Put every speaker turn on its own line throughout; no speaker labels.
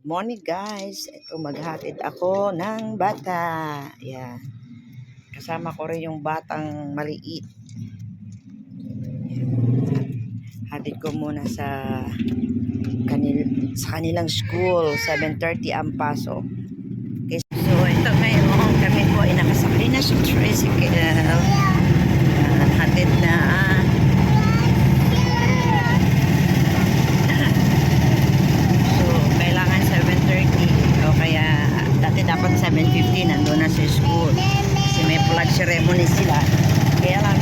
Morning guys. Ito maghatid ako ng bata. Yan. Kasama ko rin yung batang maliit. Hatid ko muna sa kanil sa kanilang school. 7.30 ang pasok. Okay. So ito ngayon kami po ay nakasakay na sa tricycle. Yan. Hatid na So, kailangan 7.30 o kaya dati dapat 7.50 nandun na sa school kasi may flag ceremony sila. Kaya lang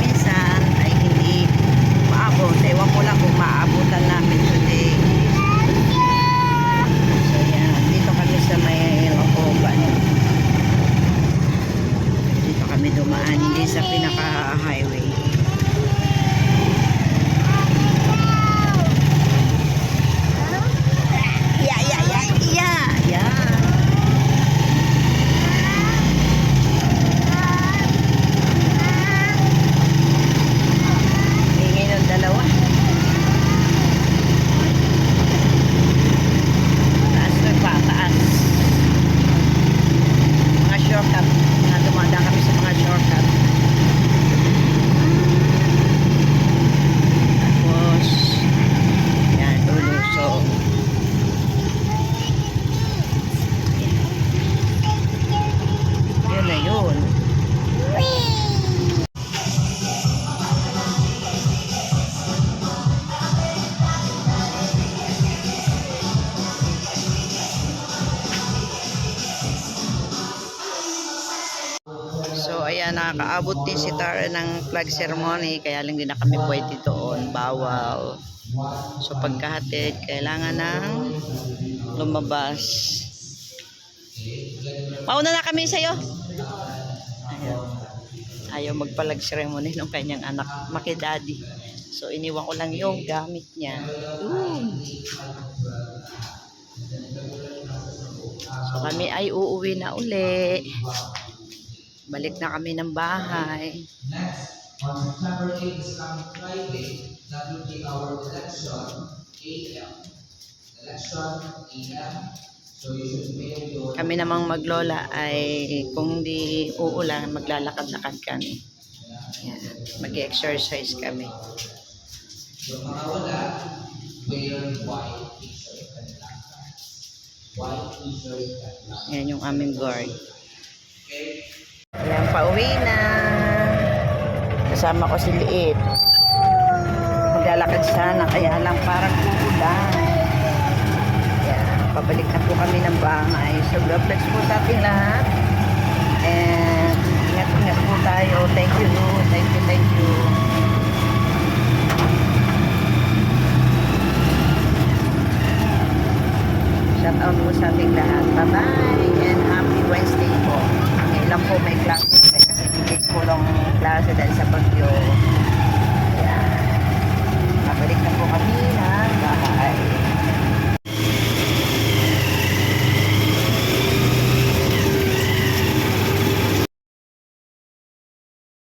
ayan, nakakaabot din si Tara ng flag ceremony, kaya lang din na kami pwede doon, bawal. So, pagkahatid, kailangan ng lumabas. Mauna na kami sa'yo. Ayan. Ayaw magpalag ceremony ng kanyang anak, makidaddy. So, iniwan ko lang yung gamit niya. Ooh. So, kami ay uuwi na uli. Balik na kami ng bahay.
Next, on September 8 is coming Friday, that will be our election, AM. Election, AM. So you should pay your...
Kami namang maglola ay kung di uulan, maglalakad-lakad kami. Yan. Mag-exercise kami.
Yung mga wala, wear white t-shirt and black. White t-shirt and black
Yan yung aming guard. Pauwi na. Kasama ko si Liit. Maglalakad sana, kaya lang parang uulan. Ayan, pabalik na po kami ng bahay. So, God bless po sa ating lahat. And, ingat-ingat po tayo. Thank you, thank you, thank you. Shout out po sa ating lahat. Bye-bye and happy Wednesday po. Ngayon lang po may class para hacer el